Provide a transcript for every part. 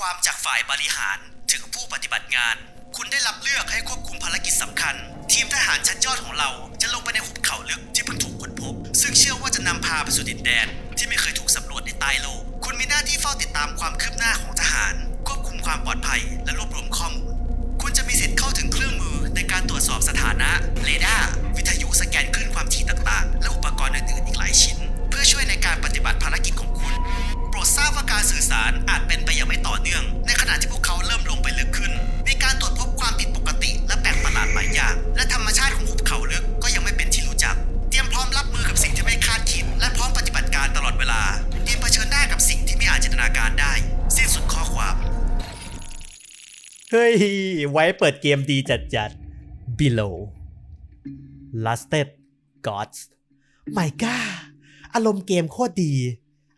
ความจากฝ่ายบริหารถึงผู้ปฏิบัติงาน คุณได้รับเลือกให้ควบคุมภารกิจสำคัญ ทีมทหารชั้นยอดของเราจะลงไปในหุบเขาลึกที่เพิ่งถูกค้นพบ ซึ่งเชื่อว่าจะนำพาไปสู่ดินแดน ที่ไม่เคยถูกสำรวจในใต้โลก คุณมีหน้าที่เฝ้าติดตามความคืบหน้าของทหาร ควบคุมความปลอดภัย และรวบรวมข้อมูล คุณจะมีสิทธิ์เข้าถึงเครื่องมือในการตรวจสอบสถานะเรดาร์วิทยุสแกนคลื่นความถี่ต่างๆ และอุปกรณ์อื่นๆอีกหลายชิ้น เพื่อช่วยในการปฏิบัติภารกิจของคุณ โปรดทราบว่าการสื่อสารอาจเป็นไปอย่างไม่ต่อเนื่อง ในขณะที่พวกเขาเริ่มลงไปลึกขึ้น มีการตรวจพบความผิดปกติ และแปลกประหลาดหลายอย่าง และธรรมชาติของหุบเขาลึกก็ยังไม่เป็นที่รู้จัก เตรียมพร้อมรับมือกับสิ่งที่ไม่คาดคิด และพร้อมปฏิบัติการตลอดเวลา เตรียมเผชิญหน้ากับสิ่งที่ไม่อาจจินตนาการได้ สิ้นสุดข้อความ เฮ้ย ไว้เปิดเกมดีจัดจัดๆ Below Lusted Gods My God อารมณ์เกมโคตรดี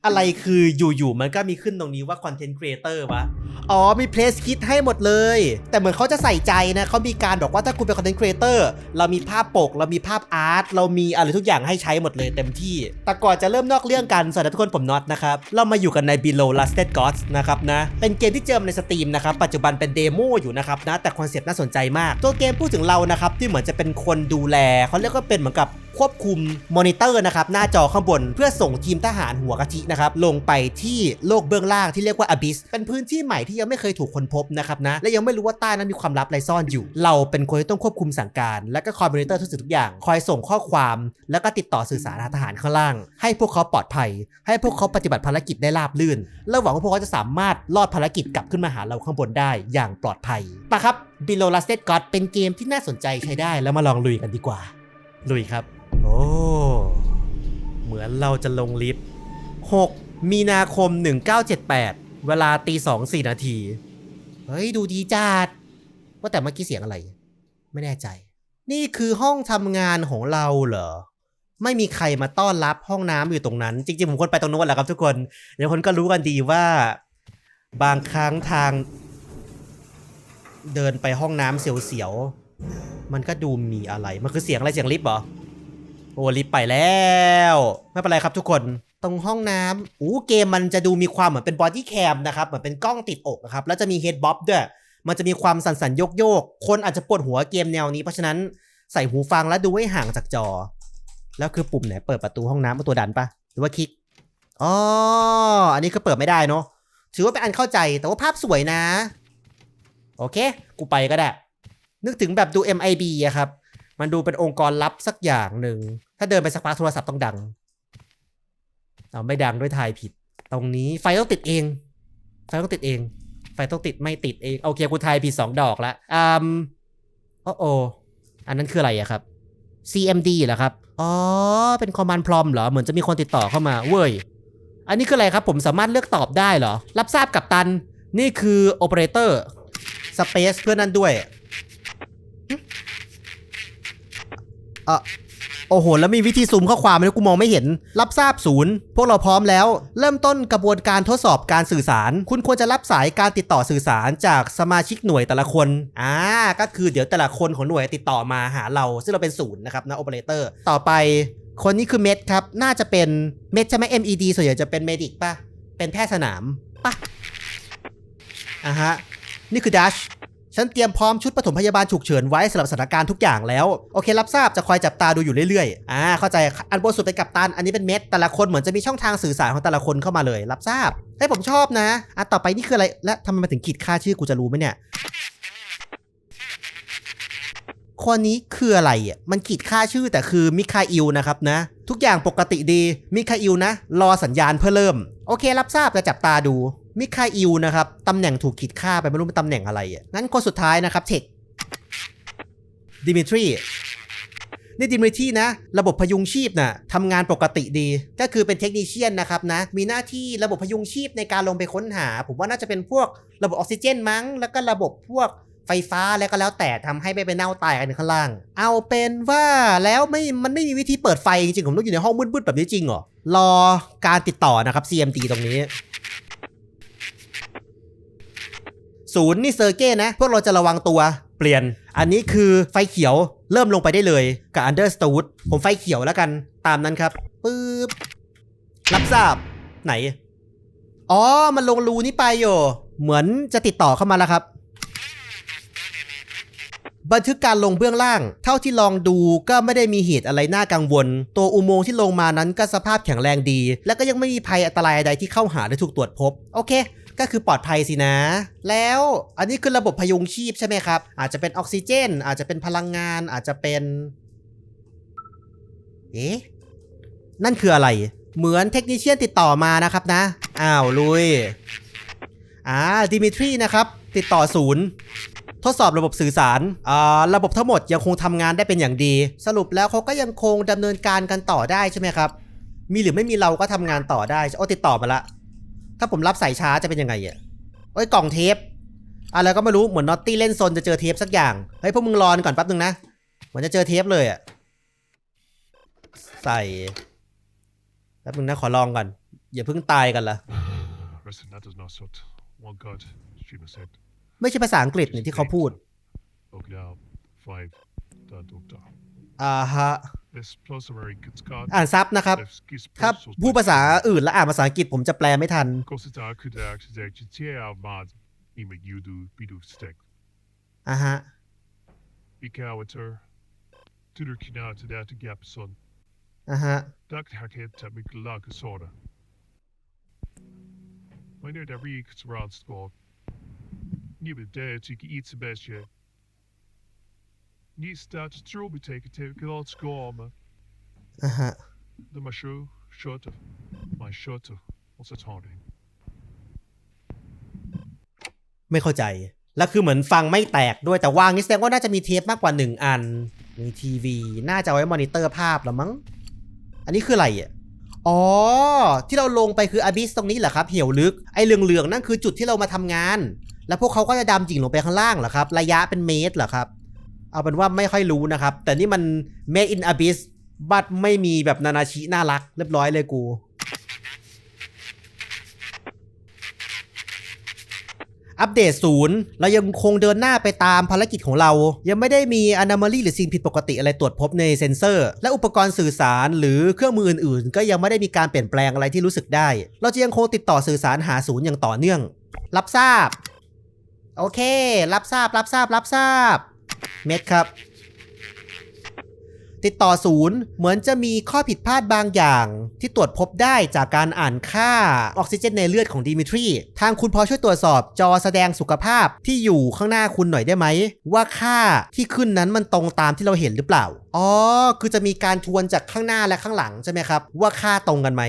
อะไรคืออยู่ๆมันก็มีขึ้นตรงนี้ว่าคอนเทนต์ครีเอเตอร์วะ อ๋อมี Place Kit ให้หมดเลย แต่เหมือนเขาจะใส่ใจนะเขามีการบอกว่าถ้าคุณเป็น Content Creator เรามีภาพปก เรามีภาพอาร์ตเรามีอะไรทุกอย่างให้ใช้หมดเลยเต็มที่ แต่ก่อนจะเริ่มนอกเรื่องกันสวัสดีทุกคนผมน็อตนะครับ เรามาอยู่กันใน Below Lusted Gods นะครับนะ เป็นเกมที่เจอมในสตรีมนะครับ ปัจจุบันเป็นเดโมอยู่นะครับนะ แต่คอนเซปต์น่าสนใจมาก ตัวเกมพูดถึงเรานะครับ ที่เหมือนจะเป็นคนดูแลเขาเรียกว่าเป็นเหมือนกับควบคุมมอนิเตอร์นะครับหน้าจอข้างบนเพื่อส่งทีมทหารหัวกะทินะครับลงไปที่โลกเบื้องล่างที่เรียกว่า Abyss เป็นพื้นที่ใหม่ที่ยังไม่เคยถูกค้นพบนะครับนะและยังไม่รู้ว่าใต้นั้นมีความลับอะไรซ่อนอยู่ เราเป็นคนที่ต้องควบคุมสั่งการ และก็คอยมอนิเตอร์ทุกสิ่งทุกอย่าง คอยส่งข้อความ แล้วก็ติดต่อสื่อสารทหารข้างล่าง ให้พวกเขาปลอดภัย ให้พวกเขาปฏิบัติภารกิจได้ราบรื่น และหวังว่าพวกเขาจะสามารถรอดภารกิจกลับขึ้นมาหาเราข้างบนได้อย่างปลอดภัยปะครับ Below Lusted God เป็นเกมที่น่าสนใจใช้ได้แล้วมาลองลุยกันดีกว่า ลุยครับ โอ้เหมือนเราจะลงลิฟต์6มีนาคม 1978 เวลาตีสองสี่นาที เฮ้ย ดูดีจัด ว่าแต่เมื่อกี้เสียงอะไร ไม่แน่ใจ นี่คือห้องทำงานของเราเหรอ ไม่มีใครมาต้อนรับห้องน้ำอยู่ตรงนั้น จริงๆ ผมควรไปตรงโน้นแหละครับทุกคน เดี๋ยวคนก็รู้กันดีว่า บางครั้งทาง เดินไปห้องน้ำเสียวๆ มันก็ดูมีอะไร มันคือเสียงอะไรเสียงลิฟต์เหรอ โอ้ลิฟต์ไปแล้ว ไม่เป็นไรครับทุกคน ตรงห้องน้ำอู้เกมมันจะดูมีความเหมือนเป็นบอดี้แคมนะครับ เหมือนเป็นกล้องติดอกนะครับ แล้วจะมีเฮดบ๊อบด้วย มันจะมีความสั่นสันโยกโยกๆคนอาจจะปวดหัวเกมแนวนี้ เพราะฉะนั้นใส่หูฟังแล้วดูให้ห่างจากจอ แล้วคือปุ่มไหนเปิดประตูห้องน้ำเป็นตัวดันปะหรือว่าคลิก อ๋อ อันนี้ก็เปิดไม่ได้เนาะ ถือว่าเป็นอันเข้าใจ แต่ว่าภาพสวยนะ โอเค กูไปก็ได้ นึกถึงแบบดู MIB อะครับ มันดูเป็นองค์กรลับสักอย่างหนึ่ง ถ้าเดินไปสักพักโทรศัพท์ต้องดัง เอาไม่ดังด้วยทายผิด ตรงนี้ไฟต้องติดเอง ไฟต้องติดเอง ไฟต้องติดไม่ติดเองโอเคกูทายผิดสองดอกละอืมโอ้โออันนั้นคืออะไรอะครับ CMD เหรอครับ อ๋อ เป็นคอมมานด์พรอมเหรอ เหมือนจะมีคนติดต่อเข้ามาเว้ย อันนี้คืออะไรครับผมสามารถเลือกตอบได้เหรอ รับทราบกับตัน นี่คือโอเปอเรเตอร์สเปซเพื่อนนั้นด้วย อ่อ โอ้โห แล้วมีวิธีซูมข้อความไหมกูมองไม่เห็น รับทราบศูนย์พวกเราพร้อมแล้ว เริ่มต้นกระบวนการทดสอบการสื่อสาร คุณควรจะรับสายการติดต่อสื่อสารจากสมาชิกหน่วยแต่ละคนอ่าก็คือเดี๋ยวแต่ละคนของหน่วยติดต่อมาหาเรา ซึ่งเราเป็นศูนย์นะครับนะโอเปอเรเตอร์ต่อไป คนนี้คือเมดครับ น่าจะเป็นเมดใช่ไหม MED ส่วนใหญ่จะเป็นเมดิกป่ะเป็นแพทย์สนามป่ะอะฮะนี่คือดัช ฉันเตรียมพร้อมชุดปฐมพยาบาลฉุกเฉินไว้สำหรับสถานการณ์ทุกอย่างแล้ว โอเครับทราบจะคอยจับตาดูอยู่เรื่อยๆ อ่า เข้าใจ อันบนสุดเป็นกัปตัน อันนี้เป็นเม็ด แต่ละคนเหมือนจะมีช่องทางสื่อสารของแต่ละคนเข้ามาเลย รับทราบเฮ้ยผมชอบนะ อะต่อไปนี่คืออะไร และทำไมมาถึงขีดค่าชื่อกูจะรู้ไหมเนี่ย คนนี้คืออะไรอะ มันขีดค่าชื่อแต่คือมิคาอิลนะครับนะ ทุกอย่างปกติดี มิคาอิลนะ รอสัญญาณเพื่อเริ่ม โอเครับทราบจะจับตาดู มิคาอิลนะครับตำแหน่งถูกขีดค่าไปไม่รู้เป็นตำแหน่งอะไรอะงั้นคนสุดท้ายนะครับเทคดิมิทรีนี่ดิมิทรีนะ ระบบพยุงชีพนะ่ะทำงานปกติดี ก็คือเป็นเทคนิชเชียนนะครับนะ มีหน้าที่ระบบพยุงชีพในการลงไปค้นหา ผมว่าน่าจะเป็นพวกระบบออกซิเจนมั้ง แล้วก็ระบบพวกไฟฟ้าแล้วก็แล้วแต่ทำให้ไม่ไปเน่าตายกันข้างล่าง เอาเป็นว่าแล้วไม่ มันไม่มีวิธีเปิดไฟจริงๆ ผมต้องอยู่ในห้องมืดๆแบบนี้จริงเหรอ รอการติดต่อนะครับ CMT ตรงนี้ ศูนย์นี่เซอร์เก้นะ พวกเราจะระวังตัวเปลี่ยน อันนี้คือไฟเขียวเริ่มลงไปได้เลยกับอันเดอร์สตูดผมไฟเขียวแล้วกันตามนั้นครับปึ๊บรับทราบไหน อ๋อ มันลงรูนี้ไปอยู่ เหมือนจะติดต่อเข้ามาแล้วครับ บันทึกการลงเบื้องล่าง เท่าที่ลองดูก็ไม่ได้มีเหตุอะไรน่ากังวล ตัวอุโมงค์ที่ลงมานั้นก็สภาพแข็งแรงดี และก็ยังไม่มีภัยอันตรายใดที่เข้าหาหรือถูกตรวจพบ โอเค ก็คือปลอดภัยสินะ แล้วอันนี้คือระบบพยุงชีพใช่ไหมครับ อาจจะเป็นออกซิเจน อาจจะเป็นพลังงาน อาจจะเป็น เอ๊ะ นั่นคืออะไร เหมือนเทคนิชเชียนติดต่อมานะครับนะ อ้าว ลุย อ่า ดิมิทรีนะครับ ติดต่อศูนย์ทดสอบระบบสื่อสารอ่าระบบทั้งหมดยังคงทำงานได้เป็นอย่างดี สรุปแล้วเขาก็ยังคงดำเนินการกันต่อได้ใช่ไหมครับ มีหรือไม่มีเราก็ทำงานต่อได้โอ้ติดต่อมาละ ถ้าผมรับสายช้าจะเป็นยังไงอะโอ้ยกล่องเทปอะไรก็ไม่รู้เหมือนนอตตี้เล่นโซนจะเจอเทปสักอย่างเฮ้ยพวกมึงรอนก่อนแป๊บนึงนะเหมือนจะเจอเทปเลยอะใส่แป๊บนึงนะขอลองก่อนอย่าเพิ่งตายกันละ Resonator is not sort. One god, streamer said. ไม่ใช่ภาษาอังกฤษเนี่ยที่เขาพูด Okinawa, five, the doctor. อ่าฮะ This plus very good god. อ่านซับนะครับ ถ้าพูดภาษาอื่นแล้วอ่านภาษาอังกฤษผมจะแปลไม่ทัน Kosita could actually actually out mad. Ima yudu bidu stick. อ่าฮะ Ikawater. Tudur kina to that gap son. อ่าฮะ Dak hacket tabik lag sorta. Wanneer daar wie ik raad sport. Nieuwe dare to eat the scoren. อ่าฮะ De masho, short of my short of what's that harding. ไม่เข้าใจ แล้วคือเหมือนฟังไม่แตกด้วยแต่วางนี่แสดงว่าน่าจะมีเทปมากกว่าหนึ่งอัน มีทีวี น่าจะเอาไว้มอนิเตอร์ภาพแล้วมั้ง อันนี้คืออะไรอะ อ๋อ ที่เราลงไปคืออ b บิสตรงนี้เหรอครับ เหี่ยวลึก ไอ้เหลืองๆนั่นคือจุดที่เรามาทำงาน แล้วพวกเขาก็จะดำจริงลงไปข้างล่างเหรอครับ ระยะเป็นเมตรเหรอครับ เอาเป็นว่าไม่ค่อยรู้นะครับ แต่นี่มัน made in abyss บัตไม่มีแบบนานาชิน่ารัก เรียบร้อยเลยกู อัปเดตศูนย์เรายังคงเดินหน้าไปตามภารกิจของเรา ยังไม่ได้มีอนามาลีหรือสิ่งผิดปกติอะไรตรวจพบในเซ็นเซอร์ และอุปกรณ์สื่อสารหรือเครื่องมืออื่นๆ ก็ยังไม่ได้มีการเปลี่ยนแปลงอะไรที่รู้สึกได้ เราจะยังคงติดต่อสื่อสารหาศูนย์อย่างต่อเนื่อง รับทราบ โอเค รับทราบ รับทราบ รับทราบ เม็ดครับ ติดต่อศูนย์เหมือนจะมีข้อผิดพลาดบางอย่าง ที่ตรวจพบได้จากการอ่านค่าออกซิเจนในเลือดของดิมิทรี ทางคุณพอช่วยตรวจสอบจอแสดงสุขภาพที่อยู่ข้างหน้าคุณหน่อยได้ไหม ว่าค่าที่ขึ้นนั้นมันตรงตามที่เราเห็นหรือเปล่า อ๋อ คือจะมีการทวนจากข้างหน้าและข้างหลังใช่ไหมครับ ว่าค่าตรงกันไหม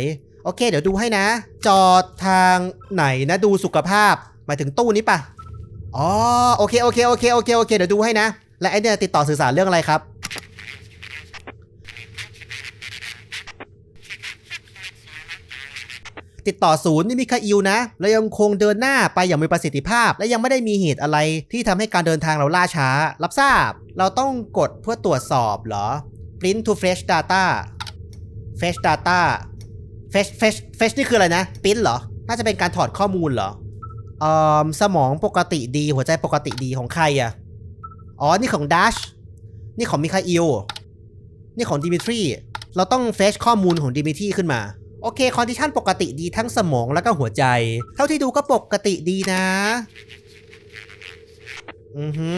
โอเค เดี๋ยวดูให้นะ จอทางไหนนะดูสุขภาพหมายถึงตู้นี้ปะอ๋อโอเคโอเคโอเคโอเคโอเคเดี๋ยวดูให้นะ และไอเนี่ยติดต่อสื่อสารเรื่องอะไรครับ ติดต่อศูนย์นี่มีคาอิวนะ และยังคงเดินหน้าไปอย่างมีประสิทธิภาพ และยังไม่ได้มีเหตุอะไรที่ทำให้การเดินทางเราล่าช้า รับทราบ เราต้องกดเพื่อตรวจสอบเหรอ print to fresh data fresh data fresh fresh fresh นี่คืออะไรนะ print เหรอ น่าจะเป็นการถอดข้อมูลเหรอเออสมองปกติดีหัวใจปกติดีของใครอะ อ๋อ นี่ของดัชนี่ของมิคาอิลนี่ของดิมิทรีเราต้องเฟชข้อมูลของดิมิทรีขึ้นมา โอเค คอนดิชันปกติดีทั้งสมองแล้วก็หัวใจ เท่าที่ดูก็ปกติดีนะ อือฮึ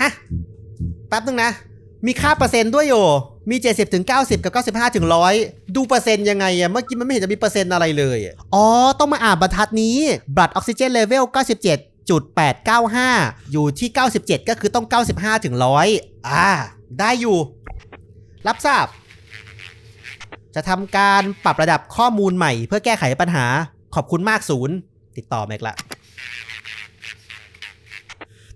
ฮะ แป๊บนึงนะ มีค่าเปอร์เซ็นต์ด้วยโย มี 70ถึง90 กับ 95ถึง100 ดูเปอร์เซ็นต์ยังไงอะเมื่อกี้มันไม่เห็นจะมีเปอร์เซ็นต์อะไรเลยอะอ๋อ ต้องมาอ่านบรรทัดนี้ บลัดออกซิเจนเลเวล 97จุด895 อยู่ที่ 97 ก็คือต้อง 95ถึง100 อ่า ได้อยู่ รับทราบ จะทำการปรับระดับข้อมูลใหม่ เพื่อแก้ไขปัญหา ขอบคุณมากศูนย์ ติดต่อแม็กละ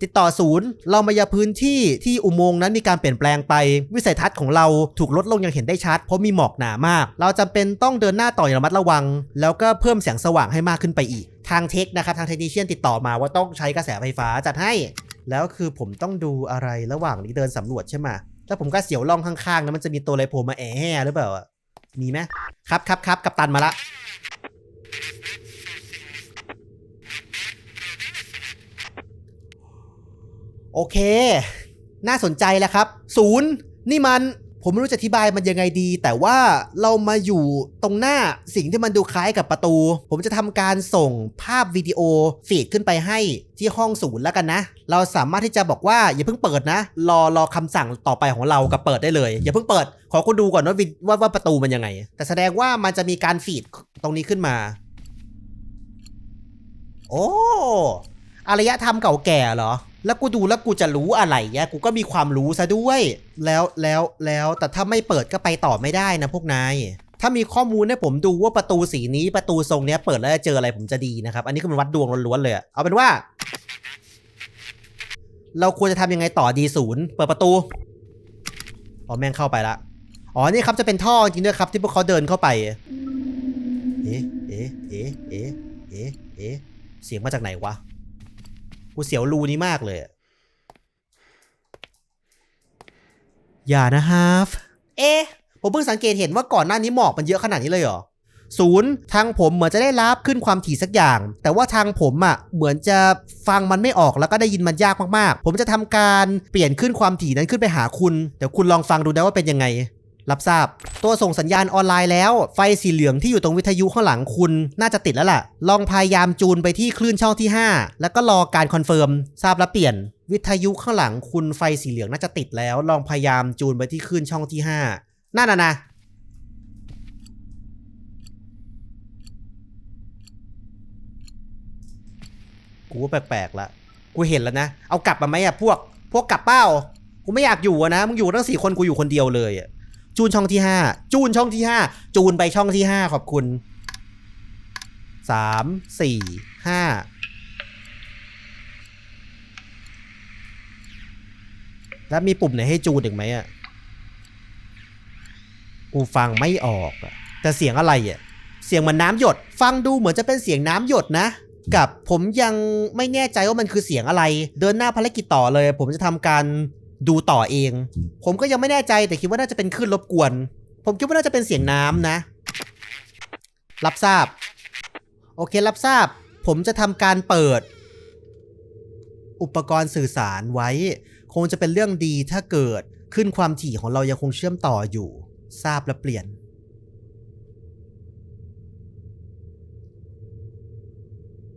ติดต่อศูนย์ เรามายังพื้นที่ที่อุโมงค์นั้นมีการเปลี่ยนแปลงไป วิสัยทัศน์ของเราถูกลดลงอย่างเห็นได้ชัด เพราะมีหมอกหนามาก เราจำเป็นต้องเดินหน้าต่ออย่างระมัดระวัง แล้วก็เพิ่มแสงสว่างให้มากขึ้นไปอีก ทางเทคนะครับทางเทคนิชเชียนติดต่อมาว่าต้องใช้กระแสไฟฟ้าจัดให้ แล้วคือผมต้องดูอะไรระหว่างนี้เดินสำรวจใช่ไหมแล้วผมก็เสียวล่องข้างๆนะมันจะมีตัวอะไรโผล่มาแอะหรือเปล่ามีไหมครับครับครับกับตันมาละ โอเค น่าสนใจแล้วครับ ศูนย์นี่มันผมไม่รู้จะอธิบายมันยังไงดี แต่ว่าเรามาอยู่ตรงหน้าสิ่งที่มันดูคล้ายกับประตู ผมจะทำการส่งภาพวิดีโอฟีดขึ้นไปให้ที่ห้องศูนย์แล้วกันนะ เราสามารถที่จะบอกว่าอย่าเพิ่งเปิดนะ รอรอคำสั่งต่อไปของเรากับเปิดได้เลย อย่าเพิ่งเปิด ขอคุณดูก่อนว่าว่าว่าประตูมันยังไง แต่แสดงว่ามันจะมีการฟีดตรงนี้ขึ้นมา โอ้อารยธรรมเก่าแก่เหรอ แล้วกูดูแล้วกูจะรู้อะไรเนี่ยกูก็มีความรู้ซะด้วย แล้วแล้วแล้วแต่ถ้าไม่เปิดก็ไปต่อไม่ได้นะพวกนายถ้ามีข้อมูลให้ผมดูว่าประตูสีนี้ประตูทรงเนี้ยเปิดแล้วจะเจออะไรผมจะดีนะครับ อันนี้คือมันวัดดวงล้วนๆเลยเอาเป็นว่า เราควรจะทำยังไงต่อดีศูนย์เปิดประตูอ๋อแม่งเข้าไปละอ๋อนี่ครับจะเป็นท่อจริงด้วยครับที่พวกเขาเดินเข้าไป เอ๊ะเอ๊ะเอ๊ะเอ๊ะเอ๊ะเอ๊ะเสียงมาจากไหนวะ กูเสียวรูนี้มากเลยอะอย่านะฮาฟเอ๊ะ ผมเพิ่งสังเกตเห็นว่าก่อนหน้านี้หมอกมันเยอะขนาดนี้เลยเหรอศูนย์ทางผมเหมือนจะได้รับขึ้นความถี่สักอย่าง แต่ว่าทางผมอะ่ะเหมือนจะฟังมันไม่ออกแล้วก็ได้ยินมันยากมากๆ ผมจะทำการเปลี่ยนขึ้นความถี่นั้นขึ้นไปหาคุณ เดี๋ยวคุณลองฟังดูนะว่าเป็นยังไง รับทราบ ตัวส่งสัญญาณออนไลน์แล้ว ไฟสีเหลืองที่อยู่ตรงวิทยุข้างหลังคุณน่าจะติดแล้วล่ะ ลองพยายามจูนไปที่คลื่นช่องที่ 5 แล้วก็รอการคอนเฟิร์มทราบแล้วเปลี่ยน วิทยุข้างหลังคุณไฟสีเหลืองน่าจะติดแล้ว ลองพยายามจูนไปที่คลื่นช่องที่ 5 นั่นน่ะนะกูว่าแปลกๆละกูเห็นแล้วนะ เอากลับมาไหมอะพวก พวกกลับเป้า กูไม่อยากอยู่อะนะ มึงอยู่ตั้งสี่คนกูอยู่คนเดียวเลยอะ จูนช่องที่ห้าจูนช่องที่ห้าจูนไปช่องที่ห้าขอบคุณสามสี่ห้าแล้วมีปุ่มไหนให้จูนอีกไหมอะกูฟังไม่ออกอะแต่เสียงอะไรอะเสียงเหมันน้ำหยด ฟังดูเหมือนจะเป็นเสียงน้ำหยดนะ กับผมยังไม่แน่ใจว่ามันคือเสียงอะไร เดินหน้าภารกิจต่อเลย ผมจะทำการ ดูต่อเอง ผมก็ยังไม่แน่ใจแต่คิดว่าน่าจะเป็นคลื่นรบกวน ผมคิดว่าน่าจะเป็นเสียงน้ำนะ รับทราบ โอเครับทราบ ผมจะทำการเปิด อุปกรณ์สื่อสารไว้ คงจะเป็นเรื่องดีถ้าเกิดขึ้นความถี่ของเรายังคงเชื่อมต่ออยู่ ทราบและเปลี่ยน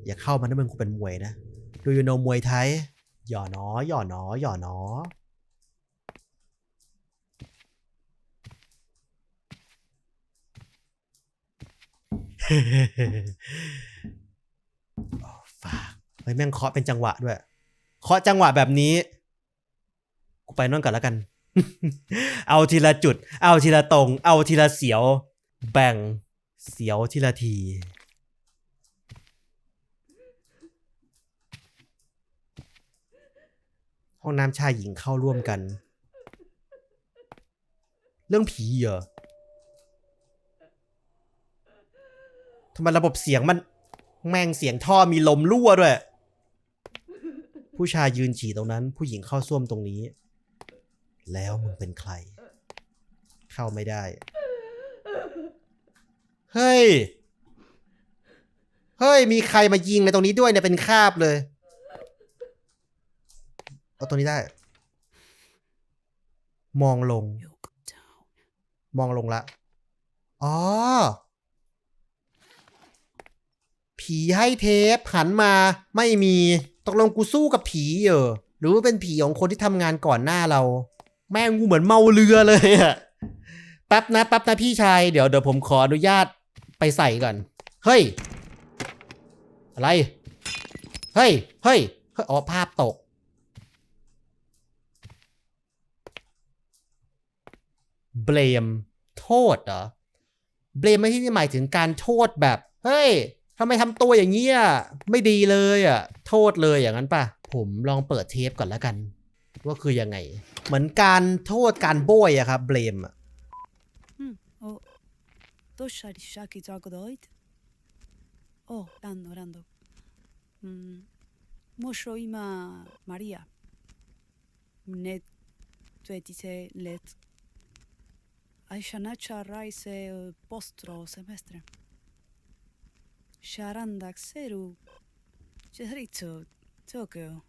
อย่าเข้ามานะมึงกูเป็นมวยนะ ดูยูโนมวยไทย หย่อหนอหย่อหนอหย่อหนอ ฝากเฮ้ยแม่งเคาะเป็นจังหวะด้วยเคาะจังหวะแบบนี้ กูไปนั่นก่อนแล้วกัน เอาทีละจุด เอาทีละตรง เอาทีละเสียว แบ่งเสียวทีละทีห้องน้ำชายหญิงเข้าร่วมกัน เรื่องผีเหรอ ทำไมระบบเสียงมัน แม่งเสียงท่อมีลมรั่วด้วย ผู้ชายยืนฉี่ตรงนั้น ผู้หญิงเข้าส้วมตรงนี้ แล้วมึงเป็นใคร เข้าไม่ได้ เฮ้ย เฮ้ย มีใครมายิงในตรงนี้ด้วยเนี่ยเป็นคาบเลย เอาตรงนี้ได้ มองลง มองลงละ อ๋อ ผีให้เทปหันมาไม่มีตกลงกูสู้กับผีเหรอหรือว่าเป็นผีของคนที่ทำงานก่อนหน้าเรา แม่งกูเหมือนเมาเรือเลยอะแป๊บนะแป๊บนะพี่ชายเดี๋ยวเดี๋ยวผมขออนุญาตไปใส่ก่อน เฮ้ย อะไร เฮ้ย เฮ้ยเฮ้ยอ๋อภาพตก เบลม โทษเหรอ เบลมไม่ที่นี่หมายถึงการโทษแบบ เฮ้ย ทำไมทำตัวอย่างนี้อ่ะ ไม่ดีเลยอ่ะ โทษเลยอย่างนั้นป่ะ ผมลองเปิดเทปก่อนแล้วกัน ว่าคือยังไง เหมือนการโทษการโบยอะครับ เบลมอะ おどうしたりしゃきざくどいておランドランドうんもしょ今マリアねとえてせレッツ Aici naccia raise postro semestre. Sharandak seru. Cherizo Tokyo. I am Sharandaxeru Chihritsu Tokyo.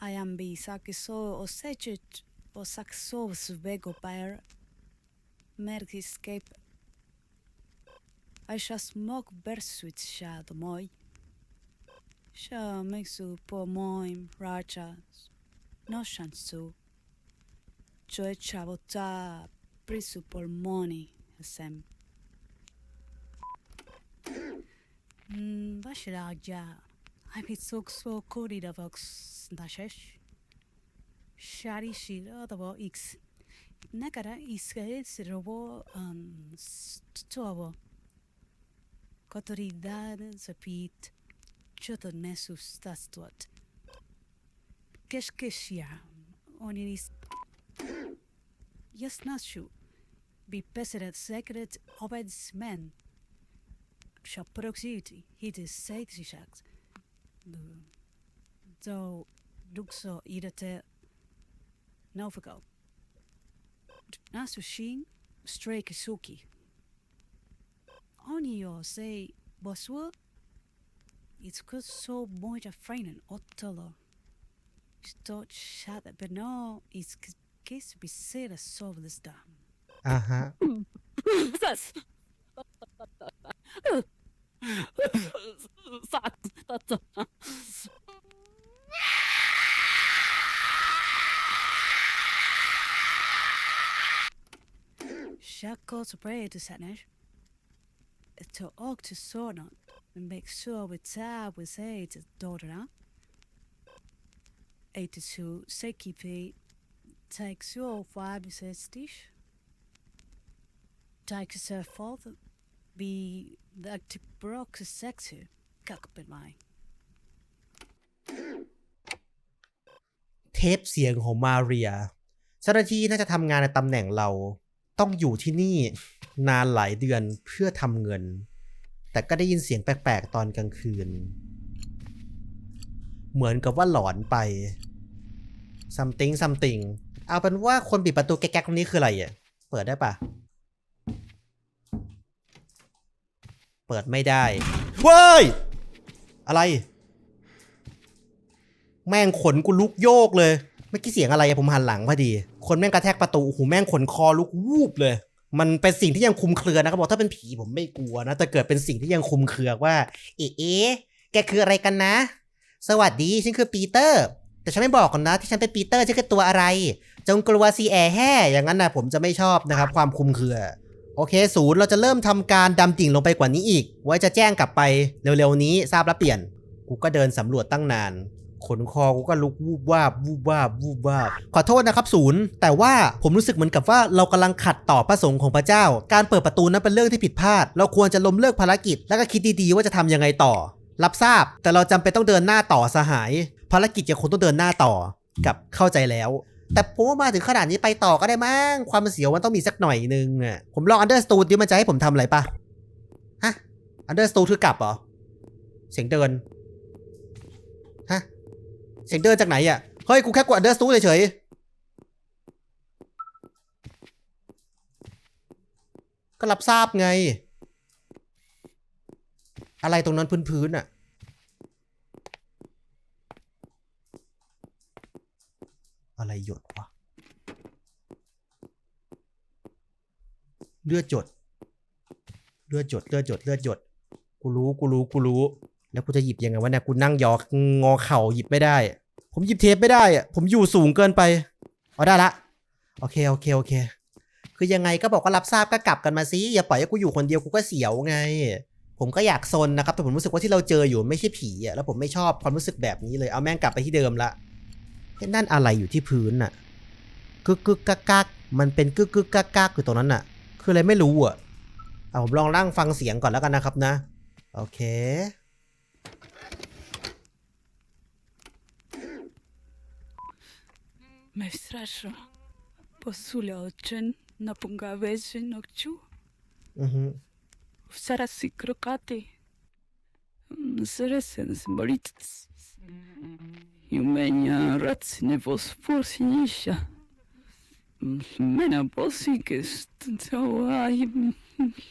Ayambi Sakiso Osechet Osakso Subegopair Mergiscape Așa smog bersuit și domoi. Și mexu po moim racha no șansu. Ce chavota prisu polmoni, semn. Vashiraja, I be so coded of ox dashesh. Shari shira the war x. Nagara is his robo um stovo. Cotoridad sapit, Chotonesus statuat. Keshkeshia, oniris. Yes, Nashu, be peseret secret obeds men proximity. It is safety shock. So, dukso irate naufakal. Nasu shin stray kisuki. Oni yo say boswa. It's good so moja frainen ottolo. Stot shada beno it's case be said a sovless dam. Uh-huh. Aha. sucks. That's a... Jack to a to Satnash. To Og to and make sure we tab with aid to Dodra. Aid to Sekipi takes your five says dish. Takes her father. Be the active brock sexy. Cock bit my. เทปเสียงของมาเรียเจ้าหน้าที่น่าจะทำงานในตำแหน่งเราต้องอยู่ที่นี่นานหลายเดือนเพื่อทำเงิน แต่ก็ได้ยินเสียงแปลกๆตอนกลางคืน เหมือนกับว่าหลอนไป something something เอาเป็นว่าคนปิดประตูแก๊กๆตรงนี้คืออะไรอะ เปิดได้ปะ เปิดไม่ได้เว้ย อะไร แม่งขนกูลุกโยกเลย เมื่อกี้เสียงอะไรอะผมหันหลังพอดี คนแม่งกระแทกประตูโอ้โหแม่งขนคอลุกวูบเลย มันเป็นสิ่งที่ยังคุมเครือนะครับบอกถ้าเป็นผีผมไม่กลัวนะ แต่เกิดเป็นสิ่งที่ยังคุมเครือว่า เอ๊ะเอ๊ะแกคืออะไรกันนะ สวัสดีฉันคือปีเตอร์ แต่ฉันไม่บอกก่อนนะ ที่ฉันเป็นปีเตอร์ฉันคือตัวอะไร จงกลัวซีแอแห่อย่างนั้นนะผมจะไม่ชอบนะครับ ความคุมเครือ โอเคศูนย์เราจะเริ่มทำการดำดิ่งลงไปกว่านี้อีก ไว้จะแจ้งกลับไปเร็วๆนี้ทราบแล้วเปลี่ยน กูก็เดินสำรวจตั้งนาน ขนคอกูก็ลุกวูบวาบวูบวาบวูบวาบขอโทษนะครับศูนย์ แต่ว่าผมรู้สึกเหมือนกับว่าเรากำลังขัดต่อพระสงฆ์ของพระเจ้า การเปิดประตูนั้นเป็นเรื่องที่ผิดพลาด เราควรจะล้มเลิกภารกิจ แล้วก็คิดดีๆว่าจะทำยังไงต่อ รับทราบ แต่เราจำเป็นต้องเดินหน้าต่อสหาย ภารกิจยังคงต้องเดินหน้าต่อ กับเข้าใจแล้ว แต่ผมว่ามาถึงขนาดนี้ไปต่อก็ได้มั้งความเสียวมันต้องมีสักหน่อยนึงอะผมลองอันเดอร์สตูดิมันจะให้ผมทำอะไรปะฮะอันเดอร์สตูคือกลับเหรอเสียงเดินฮะเสียงเดินจากไหนอะเฮ้ยกูแค่กดอันเดอร์สตูเฉยๆก็รับทราบไง อะไรตรงนั้นพื้นๆอะ อะไรหยดวะ เลือดหยด เลือดหยด เลือดหยด เลือดหยด กูรู้ กูรู้ กูรู้ แล้วกูจะหยิบยังไงวะเนี่ย กูนั่งยอกงอเข่าหยิบไม่ได้ ผมหยิบเทปไม่ได้อะผมอยู่สูงเกินไปเอาได้ละ โอเค โอเค โอเค คือยังไงก็บอกว่ารับทราบก็กลับกันมาสิอย่าปล่อยให้กูอยู่คนเดียวกูก็เสียวไง ผมก็อยากซนนะครับ แต่ผมรู้สึกว่าที่เราเจออยู่ไม่ใช่ผีอะแล้วผมไม่ชอบความรู้สึกแบบนี้เลย เอาแม่งกลับไปที่เดิมละเฮ้ยนั่นอะไรอยู่ที่พื้นน่ะกึกกึกกักกักมันเป็นกึกกึกกักกักอยู่ตรงนั้นน่ะ คืออะไรไม่รู้อะเอาผมลองร่างฟังเสียงก่อนแล้วกันนะครับนะ โอเค Me straszo. Posule oczyn na pungawezy nokciu. อือฮึ W sarasi krokaty. Seresen symbolic. Jumenia racny vos porsinisha. menopausicist, and so I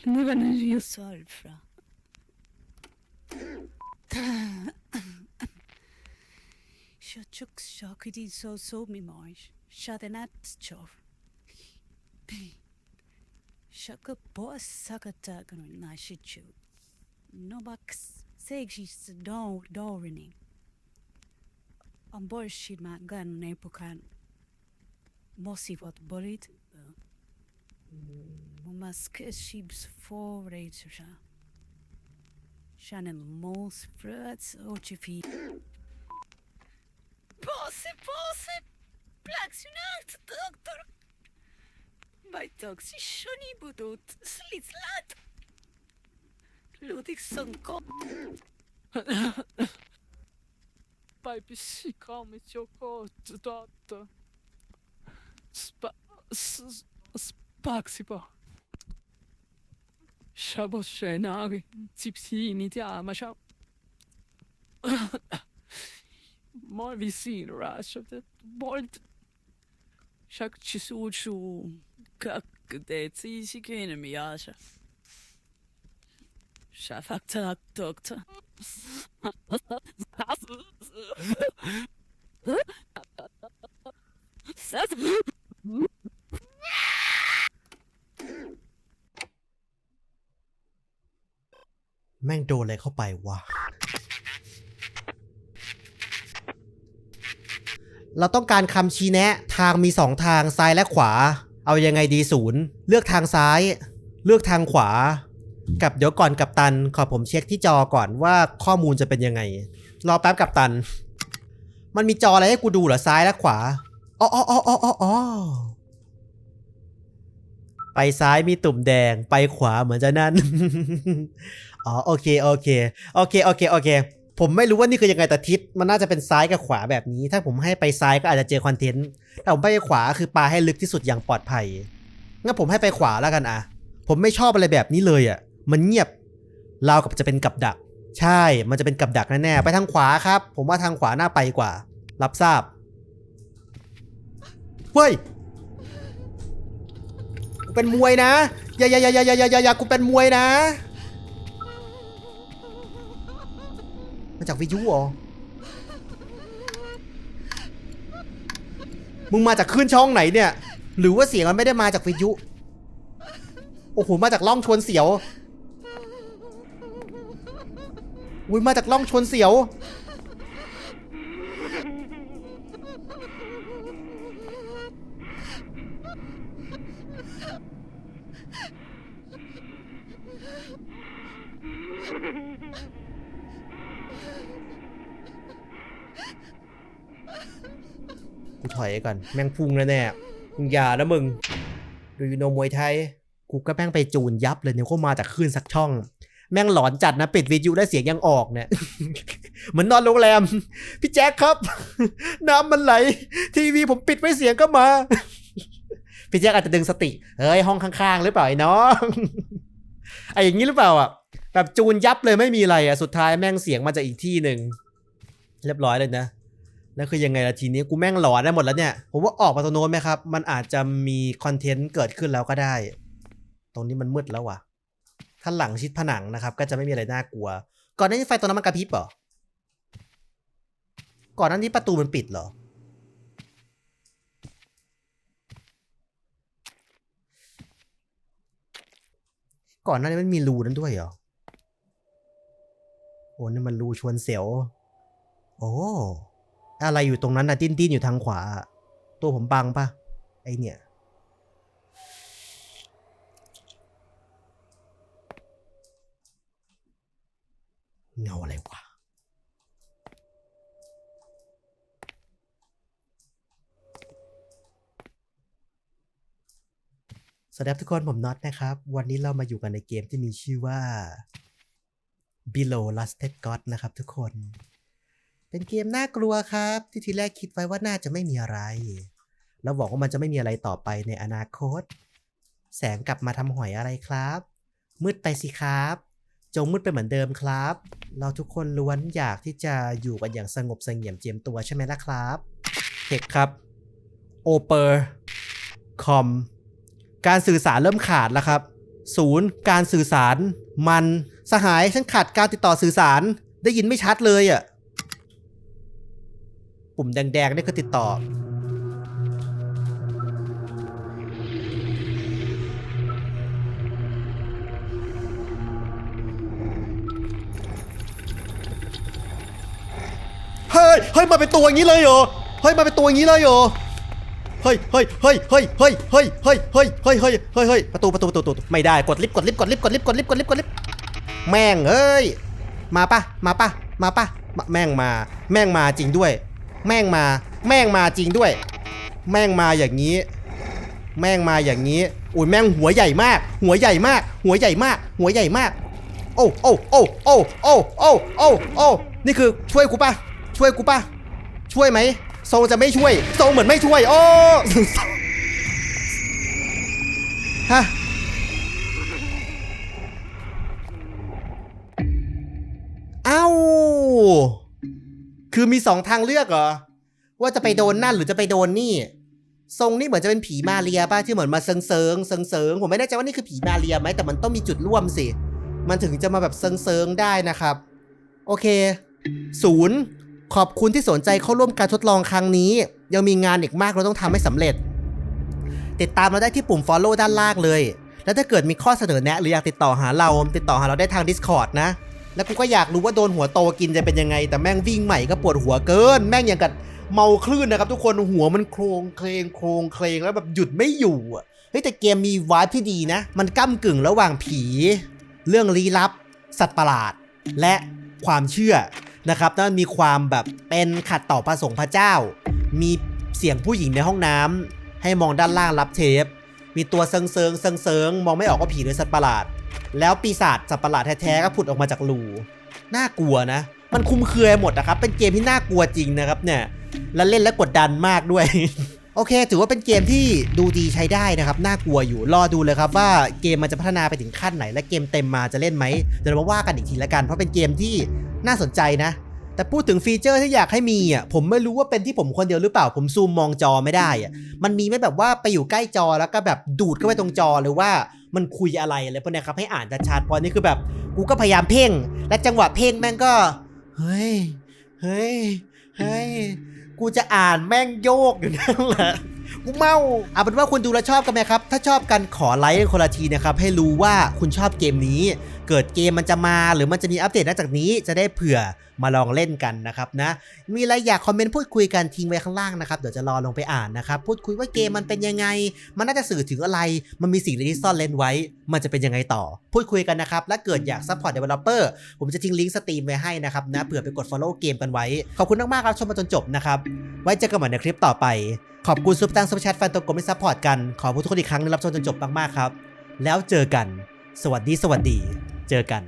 live in a yourself. shë, şakidi so so mi maj. Şadenat çov. Şaka boğaz sakata gönül naşiçu. No bak segşis doğ doğrinin. Ambor şidma gan nepukan mossy what bullied? mask sheep's four rates shannon moles fruits or chiffy posse posse blacks you know doctor my dogs is shiny but out slits lat ludic son pipe is she calm it's your doctor Sp S Спасибо. Шабошенаги, ципсини тяма шаб... Mal wie sehen, Rasch. Bald. Schak Chisuchu. Kacke, der Zizi kennen mich, Ascha. Schafak, Doktor. โดนอะไรเข้าไปวะ เราต้องการคำชี้แนะ ทางมีสองทางซ้ายและขวา เอายังไงดีศูนย์ เลือกทางซ้าย เลือกทางขวา กับเดี๋ยวก่อนกับตัน ขอผมเช็คที่จอก่อนว่าข้อมูลจะเป็นยังไง รอแป๊บกับตัน มันมีจออะไรให้กูดูเหรอซ้ายและขวาอ๋ออ๋ออ๋ออ๋อ ไปซ้ายมีตุ่มแดง ไปขวาเหมือนจะนั่น อ๋อโอเคโอเคโอเคโอเคโอเค ผมไม่รู้ว่านี่คือยังไงแต่ทิศมันน่าจะเป็นซ้ายกับขวาแบบนี้ ถ้าผมให้ไปซ้ายก็อาจจะเจอคอนเทนต์ถ้าผมไปขวาคือปลาให้ลึกที่สุดอย่างปลอดภัยงั้นผมให้ไปขวาแล้วกันอะผมไม่ชอบอะไรแบบนี้เลยอะมันเงียบราวกับจะเป็นกับดัก ใช่ มันจะเป็นกับดักแน่ๆ ไปทางขวาครับ ผมว่าทางขวาน่าไปกว่า รับทราบ เฮ้ย เป็นมวยนะ อย่าอย่าอย่าอย่าอย่าอย่าอย่ากูเป็นมวยนะ มาจากวิทยุเหรอ มึงมาจากคลื่นช่องไหนเนี่ย หรือว่าเสียงมันไม่ได้มาจากวิทยุ โอ้โห มาจากล่องชวนเสียวอุ้ยมาจากล่องชวนเสียว กูถอยก่อนแม่งพุ่งแน่มึงอย่านะมึง ดูยูโนมวยไทย กูก็แม่งไปจูนยับเลยเนี่ยก็มาจากคลื่นสักช่อง แม่งหลอนจัดนะปิดวิทยุได้เสียงยังออกเนี่ยเหมือนนอนโรงแรม พี่แจ็คครับ น้ำมันไหล ทีวีผมปิดไว้เสียงก็มา พี่แจ็คอาจจะดึงสติเฮ้ยห้องข้างๆ หรือเปล่าไอ้น้องไอ้อย่างนี้หรือเปล่าอะแบบจูนยับเลยไม่มีอะไรอะสุดท้ายแม่งเสียงมาจากอีกที่หนึ่งเรียบร้อยเลยนะ แล้วคือยังไงล่ะทีนี้กูแม่งหลอนได้หมดแล้วเนี่ย ผมว่าออกมาตรงโน้นไหมครับ มันอาจจะมีคอนเทนต์เกิดขึ้นแล้วก็ได้ ตรงนี้มันมืดแล้วว่ะ ถ้าหลังชิดผนังนะครับ ก็จะไม่มีอะไรน่ากลัว ก่อนหน้านี้ไฟตรงนั้นมันกระพริบเหรอ ก่อนหน้านี้ประตูมันปิดเหรอ ก่อนหน้านี้มันมีรูนั้นด้วยเหรอ โอ้นี่มันรูชวนเสียว โอ้ อะไรอยู่ตรงนั้นนะดิ้นดิ้นอยู่ทางขวา ตัวผมบังปะไอเนี่ย เงาอะไรวะสวัสดีครับทุกคนผมน็อตนะครับ วันนี้เรามาอยู่กันในเกมที่มีชื่อว่า Below Lusted God นะครับทุกคน เป็นเกมน่ากลัวครับ ที่ทีแรกคิดไว้ว่าน่าจะไม่มีอะไร แล้วบอกว่ามันจะไม่มีอะไรต่อไปในอนาคต แสงกลับมาทำหอยอะไรครับ มืดไปสิครับ จงมืดไปเหมือนเดิมครับ เราทุกคนล้วนอยากที่จะอยู่กันอย่างสงบเสงี่ยมเจียมตัวใช่ไหมล่ะครับเทคครับโอเปอร์คอมการสื่อสารเริ่มขาดแล้วครับ ศูนย์การสื่อสาร มันสหายฉันขาดการติดต่อสื่อสารได้ยินไม่ชัดเลยอะ่ะ ปุ่มแดงๆนี่คือติดต่อ เฮ้ย เฮ้ย มาเป็นตัวอย่างนี้เลยเหรอ เฮ้ย มาเป็นตัวอย่างนี้เลยเหรอเฮ้ย เฮ้ย เฮ้ย เฮ้ย เฮ้ย เฮ้ย เฮ้ย เฮ้ย เฮ้ย เฮ้ย เฮ้ย ประตู ประตู ประตูประตูไม่ได้ กดลิฟต์ กดลิฟต์ กดลิฟต์ กดลิฟต์ กดลิฟต์ กดลิฟต์ กดลิฟต์ แม่งเฮ้ย มาป่ะมาป่ะมาป่ะแม่งมา แม่งมาจริงด้วย แม่งมา แม่งมาจริงด้วย แม่งมาอย่างนี้ แม่งมาอย่างนี้อุ้ยแม่งหัวใหญ่มาก หัวใหญ่มาก หัวใหญ่มาก หัวใหญ่มาก โอ้โอ้โอ้โอ้โอ้โอ้โอ้โอ้นี่คือช่วยกูปะช่วยกูปะช่วยไหมทรงจะไม่ช่วยทรงเหมือนไม่ช่วย โอ้ฮะอ้าว คือมีสองทางเลือกเหรอ ว่าจะไปโดนนั่นหรือจะไปโดนนี่ ทรงนี่เหมือนจะเป็นผีมาเรียป่ะที่เหมือนมาเซิงเซิงเซิงเซิงผมไม่แน่ใจว่านี่คือผีมาเรียไหมแต่มันต้องมีจุดร่วมสิ มันถึงจะมาแบบเซิงเซิงได้นะครับ โอเคศูนย์ขอบคุณที่สนใจเข้าร่วมการทดลองครั้งนี้ ยังมีงานอีกมากเราต้องทำให้สำเร็จ ติดตามเราได้ที่ปุ่ม follow ด้านล่างเลย แล้วถ้าเกิดมีข้อเสนอแนะ หรืออยากติดต่อหาเราติดต่อหาเราได้ทาง Discord นะ แล้วกูก็อยากรู้ว่าโดนหัวโตกินจะเป็นยังไง แต่แม่งวิ่งใหม่ก็ปวดหัวเกิน แม่งอย่างกับเมาคลื่นนะครับ ทุกคนหัวมันโครงเคลงโครงเคลงแล้วแบบหยุดไม่อยู่อะเฮ้ยแต่เกมมีวายที่ดีนะ มันก้ากึ่งระหว่างผี เรื่องลี้ลับ สัตว์ประหลาด และความเชื่อนะครับแล้วมันมีความแบบเป็นขัดต่อประสงค์พระเจ้า มีเสียงผู้หญิงในห้องน้ำให้มองด้านล่างรับเทป มีตัวเซิงเซิงเซิงเซิงมองไม่ออกว่าผีหรือสัตว์ประหลาด แล้วปีศาจสัตว์ประหลาดแท้ๆก็ผุดออกมาจากรูน่ากลัวนะ มันคุมเครือหมดนะครับ เป็นเกมที่น่ากลัวจริงนะครับเนี่ย แล้วเล่นแล้วกดดันมากด้วย โอเค ถือว่าเป็นเกมที่ดูดีใช้ได้นะครับ น่ากลัวอยู่ รอดูเลยครับว่าเกมมันจะพัฒนาไปถึงขั้นไหน และเกมเต็มมาจะเล่นไหม เดี๋ยวเรามาว่ากันอีกทีละกัน เพราะเป็นเกมที่น่าสนใจนะ แต่พูดถึงฟีเจอร์ที่อยากให้มีอะผมไม่รู้ว่าเป็นที่ผมคนเดียวหรือเปล่า ผมซูมมองจอไม่ได้อะมันมีไม่แบบว่าไปอยู่ใกล้จอแล้วก็แบบดูดเข้าไปตรงจอหรือว่ามันคุยอะไรอะไรพวกเนี้ยครับให้อ่านชัดๆเพราะนี่คือแบบกูก็พยายามเพ่ง และจังหวะเพ่งแม่งก็ เฮ้ยเฮ้ยเฮ้ยกูจะอ่านแม่งโยกอยู่นั่นแหละกูเมาเอาเป็นว่าคุณดูแลวชอบกันไหมครับ ถ้าชอบกันขอไลค์คนละทีนะครับ ให้รู้ว่าคุณชอบเกมนี้ เกิดเกมมันจะมาหรือมันจะมีอัปเดตหลังจากนี้จะได้เผื่อ มาลองเล่นกันนะครับนะ มีอะไรอยากคอมเมนต์พูดคุยกันทิ้งไว้ข้างล่างนะครับ เดี๋ยวจะรอลงไปอ่านนะครับ พูดคุยว่าเกมมันเป็นยังไง มันน่าจะสื่อถึงอะไร มันมีสิ่งอะไรที่ซ่อนเล่นไว้ มันจะเป็นยังไงต่อ พูดคุยกันนะครับ และเกิดอยากซัพพอร์ตเดเวลลอปเปอร์ผมจะทิ้งลิงก์สตรีมไว้ให้นะครับนะ เผื่อไปกด follow เกมกันไว้ ขอบคุณมากๆครับชมมาจนจบนะครับ ไว้เจอกันใหม่ในคลิปต่อไป ขอบคุณซุปตังซุปแชทแฟนตัวกลมที่ซัพพอร์ตกัน ขอบคุณทุกคนอีกครั้งที่รับชมจนจบมากๆครับ แล้วเจอกัน สวัสดีสวัสดี เจอกัน